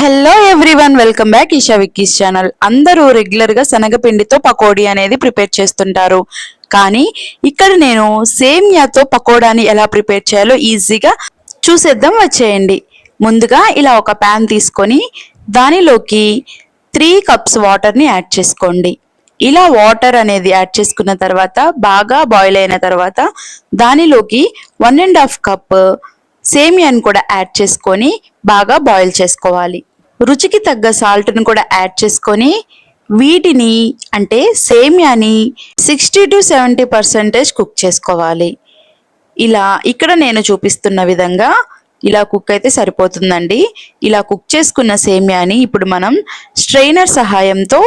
Hello everyone welcome back Eesha Vikki's channel అందరూ రెగ్యులర్గా శనగపిండితో పకోడీ అనేది ప్రిపేర్ చేస్తుంటారు. కానీ ఇక్కడ నేను సేమియాతో పకోడాని ఎలా ప్రిపేర్ చేయాలో ఈజీగా చూసేద్దాం. వచ్చేయండి. ముందుగా ఇలా ఒక ప్యాన్ తీసుకొని దానిలోకి త్రీ కప్స్ వాటర్ని యాడ్ చేసుకోండి. ఇలా వాటర్ అనేది యాడ్ చేసుకున్న తర్వాత బాగా బాయిల్ అయిన తర్వాత దానిలోకి వన్ అండ్ హాఫ్ కప్ సేమియాని కూడా యాడ్ చేసుకొని బాగా బాయిల్ చేసుకోవాలి. రుచికి తగ్గ సాల్ట్ని కూడా యాడ్ చేసుకొని వీటిని అంటే సేమియాని sixty to seventy percentage cook చేసుకోవాలి. ఇలా ఇక్కడ నేను చూపిస్తున్న విధంగా ఇలా కుక్ అయితే సరిపోతుందండి. ఇలా కుక్ చేసుకున్న సేమియాని ఇప్పుడు మనం స్ట్రెయినర్ సహాయంతో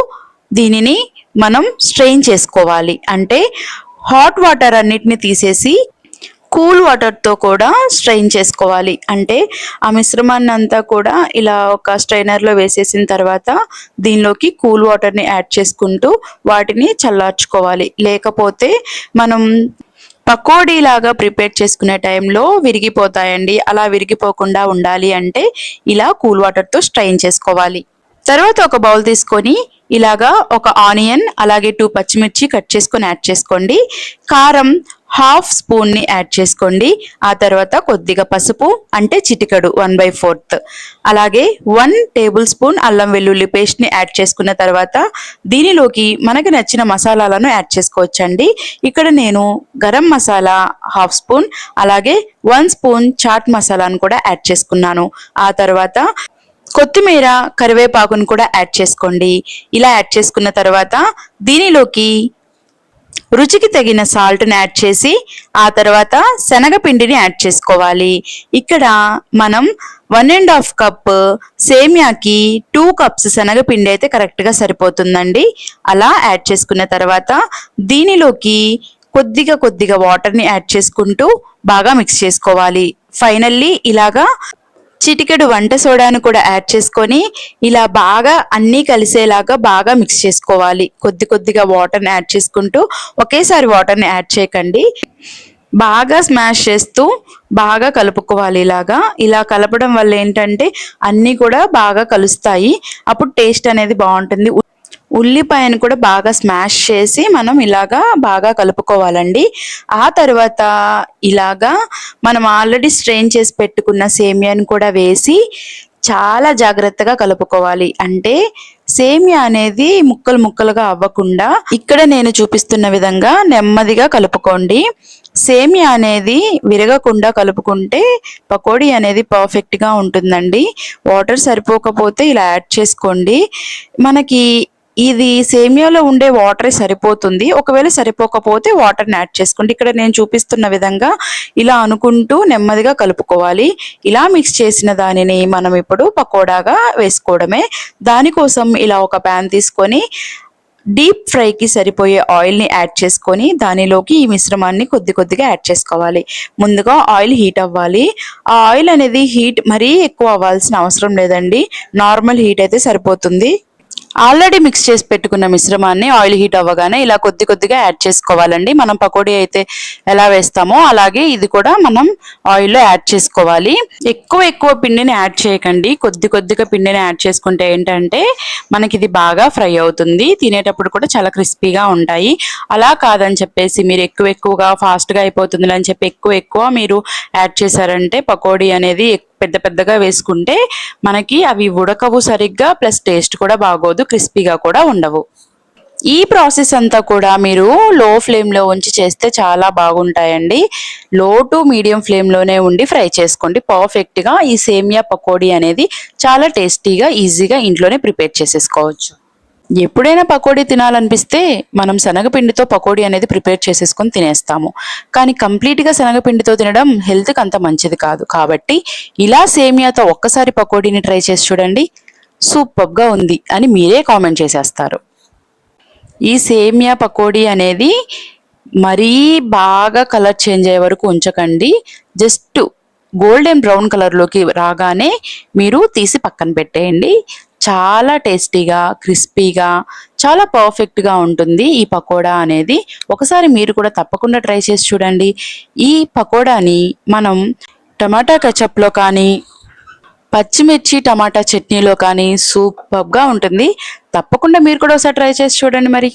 దీనిని మనం స్ట్రెయిన్ చేసుకోవాలి. అంటే హాట్ వాటర్ అన్నిటిని తీసేసి కూల్ వాటర్తో కూడా స్ట్రెయిన్ చేసుకోవాలి. అంటే ఆ మిశ్రమాన్ని అంతా కూడా ఇలా ఒక స్ట్రైనర్లో వేసేసిన తర్వాత దీనిలోకి కూల్ వాటర్ని యాడ్ చేసుకుంటూ వాటిని చల్లార్చుకోవాలి. లేకపోతే మనం పకోడీ లాగా ప్రిపేర్ చేసుకునే టైంలో విరిగిపోతాయండి. అలా విరిగిపోకుండా ఉండాలి అంటే ఇలా కూల్ వాటర్తో స్ట్రైన్ చేసుకోవాలి. తర్వాత ఒక బౌల్ తీసుకొని ఇలాగా ఒక ఆనియన్ అలాగే టూ పచ్చిమిర్చి కట్ చేసుకొని యాడ్ చేసుకోండి. కారం హాఫ్ స్పూన్ని యాడ్ చేసుకోండి. ఆ తర్వాత కొద్దిగా పసుపు అంటే చిటికడు వన్ బై ఫోర్త్. అలాగే వన్ టేబుల్ స్పూన్ అల్లం వెల్లుల్లి పేస్ట్ని యాడ్ చేసుకున్న తర్వాత దీనిలోకి మనకి నచ్చిన మసాలాలను యాడ్ చేసుకోవచ్చండి. ఇక్కడ నేను గరం మసాలా హాఫ్ స్పూన్ అలాగే వన్ స్పూన్ చాట్ మసాలాను కూడా యాడ్ చేసుకున్నాను. ఆ తర్వాత కొత్తిమీర కరివేపాకును కూడా యాడ్ చేసుకోండి. ఇలా యాడ్ చేసుకున్న తర్వాత దీనిలోకి రుచికి తగిన సాల్ట్ని యాడ్ చేసి ఆ తర్వాత శనగపిండిని యాడ్ చేసుకోవాలి. ఇక్కడ మనం వన్ అండ్ హాఫ్ కప్ సేమియాకి టూ కప్స్ శనగపిండి అయితే కరెక్ట్గా సరిపోతుందండి. అలా యాడ్ చేసుకున్న తర్వాత దీనిలోకి కొద్దిగా కొద్దిగా వాటర్ని యాడ్ చేసుకుంటూ బాగా మిక్స్ చేసుకోవాలి. ఫైనల్లీ ఇలాగా చిటికెడు వంట సోడాను కూడా యాడ్ చేసుకొని ఇలా బాగా అన్నీ కలిసేలాగా బాగా మిక్స్ చేసుకోవాలి. కొద్ది కొద్దిగా వాటర్ని యాడ్ చేసుకుంటూ ఒకేసారి వాటర్ని యాడ్ చేయకండి. బాగా స్మాష్ చేస్తూ బాగా కలుపుకోవాలి ఇలాగా. ఇలా కలపడం వల్ల ఏంటంటే అన్నీ కూడా బాగా కలుస్తాయి. అప్పుడు టేస్ట్ అనేది బాగుంటుంది. ఉల్లిపాయను కూడా బాగా స్మాష్ చేసి మనం ఇలాగా బాగా కలుపుకోవాలండి. ఆ తర్వాత ఇలాగా మనం ఆల్రెడీ స్ట్రెయిన్ చేసి పెట్టుకున్న సేమియాను కూడా వేసి చాలా జాగ్రత్తగా కలుపుకోవాలి. అంటే సేమియా అనేది ముక్కలు ముక్కలుగా అవ్వకుండా ఇక్కడ నేను చూపిస్తున్న విధంగా నెమ్మదిగా కలుపుకోండి. సేమియా అనేది విరగకుండా కలుపుకుంటే పకోడీ అనేది పర్ఫెక్ట్గా ఉంటుందండి. వాటర్ సరిపోకపోతే ఇలా యాడ్ చేసుకోండి. మనకి ఇది సేమియాలో ఉండే వాటరే సరిపోతుంది. ఒకవేళ సరిపోకపోతే వాటర్ని యాడ్ చేసుకోండి. ఇక్కడ నేను చూపిస్తున్న విధంగా ఇలా అనుకుంటూ నెమ్మదిగా కలుపుకోవాలి. ఇలా మిక్స్ చేసిన దానిని మనం ఇప్పుడు పకోడాగా వేసుకోవడమే. దానికోసం ఇలా ఒక ప్యాన్ తీసుకొని డీప్ ఫ్రైకి సరిపోయే ఆయిల్ని యాడ్ చేసుకొని దానిలోకి ఈ మిశ్రమాన్ని కొద్ది కొద్దిగా యాడ్ చేసుకోవాలి. ముందుగా ఆయిల్ హీట్ అవ్వాలి. ఆ ఆయిల్ అనేది హీట్ మరీ ఎక్కువ అవ్వాల్సిన అవసరం లేదండి. నార్మల్ హీట్ అయితే సరిపోతుంది. ఆల్రెడీ మిక్స్ చేసి పెట్టుకున్న మిశ్రమాన్ని ఆయిల్ హీట్ అవ్వగానే ఇలా కొద్ది కొద్దిగా యాడ్ చేసుకోవాలండి. మనం పకోడీ అయితే ఎలా వేస్తామో అలాగే ఇది కూడా మనం ఆయిల్లో యాడ్ చేసుకోవాలి. ఎక్కువ ఎక్కువ పిండిని యాడ్ చేయకండి. కొద్ది కొద్దిగా పిండిని యాడ్ చేసుకుంటే ఏంటంటే మనకి ఇది బాగా ఫ్రై అవుతుంది. తినేటప్పుడు కూడా చాలా క్రిస్పీగా ఉంటాయి. అలా కాదని చెప్పేసి మీరు ఎక్కువ ఎక్కువగా ఫాస్ట్గా అయిపోతుంది అని చెప్పి ఎక్కువ ఎక్కువ మీరు యాడ్ చేశారంటే పకోడీ అనేది ఎక్కువ పెద్ద పెద్దగా వేసుకుంటే మనకి అవి ఉడకవు సరిగ్గా ప్లస్ టేస్ట్ కూడా బాగోదు క్రిస్పీగా కూడా ఉండవు. ఈ ప్రాసెస్ అంతా కూడా మీరు లో ఫ్లేమ్లో ఉంచి చేస్తే చాలా బాగుంటాయండి. లో టు మీడియం ఫ్లేమ్లోనే ఉండి ఫ్రై చేసుకోండి. పర్ఫెక్ట్గా ఈ సేమియా పకోడీ అనేది చాలా టేస్టీగా ఈజీగా ఇంట్లోనే ప్రిపేర్ చేసేసుకోవచ్చు. ఎప్పుడైనా పకోడీ తినాలనిపిస్తే మనం శనగపిండితో పకోడీ అనేది ప్రిపేర్ చేసేసుకొని తినేస్తాము. కానీ కంప్లీట్గా శనగపిండితో తినడం హెల్త్కి అంత మంచిది కాదు. కాబట్టి ఇలా సేమియాతో ఒక్కసారి పకోడీని ట్రై చేసి చూడండి. సూపర్గా ఉంది అని మీరే కామెంట్ చేసేస్తారు. ఈ సేమియా పకోడీ అనేది మరీ బాగా కలర్ చేంజ్ అయ్యే వరకు ఉంచకండి. జస్ట్ గోల్డెన్ బ్రౌన్ కలర్లోకి రాగానే మీరు తీసి పక్కన పెట్టేయండి. చాలా టేస్టీగా క్రిస్పీగా చాలా పర్ఫెక్ట్గా ఉంటుంది ఈ పకోడా అనేది. ఒకసారి మీరు కూడా తప్పకుండా ట్రై చేసి చూడండి. ఈ పకోడాని మనం టమాటా కెచప్లో కానీ పచ్చిమిర్చి టమాటా చట్నీలో కానీ సూపర్గా ఉంటుంది. తప్పకుండా మీరు కూడా ఒకసారి ట్రై చేసి చూడండి మరి.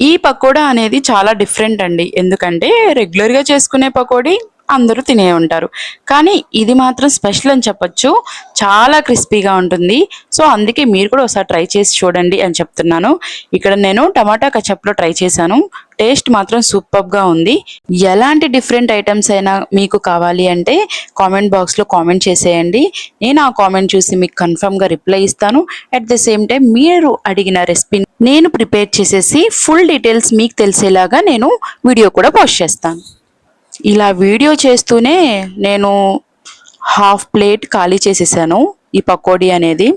ఈ పకోడా అనేది చాలా డిఫరెంట్ అండి. ఎందుకంటే రెగ్యులర్గా చేసుకునే పకోడీ అందరూ తినే ఉంటారు. కానీ ఇది మాత్రం స్పెషల్ అని చెప్పొచ్చు. చాలా క్రిస్పీగా ఉంటుంది. సో అందుకే మీరు కూడా ఒకసారి ట్రై చేసి చూడండి అని చెప్తున్నాను. ఇక్కడ నేను టమాటా కచప్లో ట్రై చేశాను. టేస్ట్ మాత్రం సూపర్గా ఉంది. ఎలాంటి డిఫరెంట్ ఐటమ్స్ అయినా మీకు కావాలి అంటే కామెంట్ బాక్స్లో కామెంట్ చేసేయండి. నేను ఆ కామెంట్ చూసి మీకు కన్ఫర్మ్గా రిప్లై ఇస్తాను. అట్ ద సేమ్ టైం మీరు అడిగిన రెసిపీని నేను ప్రిపేర్ చేసేసి ఫుల్ డీటెయిల్స్ మీకు తెలిసేలాగా నేను వీడియో కూడా పోస్ట్ చేస్తాను. ఇలా వీడియో చేస్తూనే నేను హాఫ్ ప్లేట్ ఖాళీ చేసేసాను ఈ పకోడీ అనేది.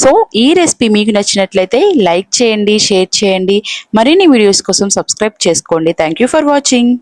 సో ఈ రెసిపీ మీకు నచ్చినట్లయితే లైక్ చేయండి షేర్ చేయండి. మరిన్ని వీడియోస్ కోసం సబ్స్క్రైబ్ చేసుకోండి. Thank you for watching.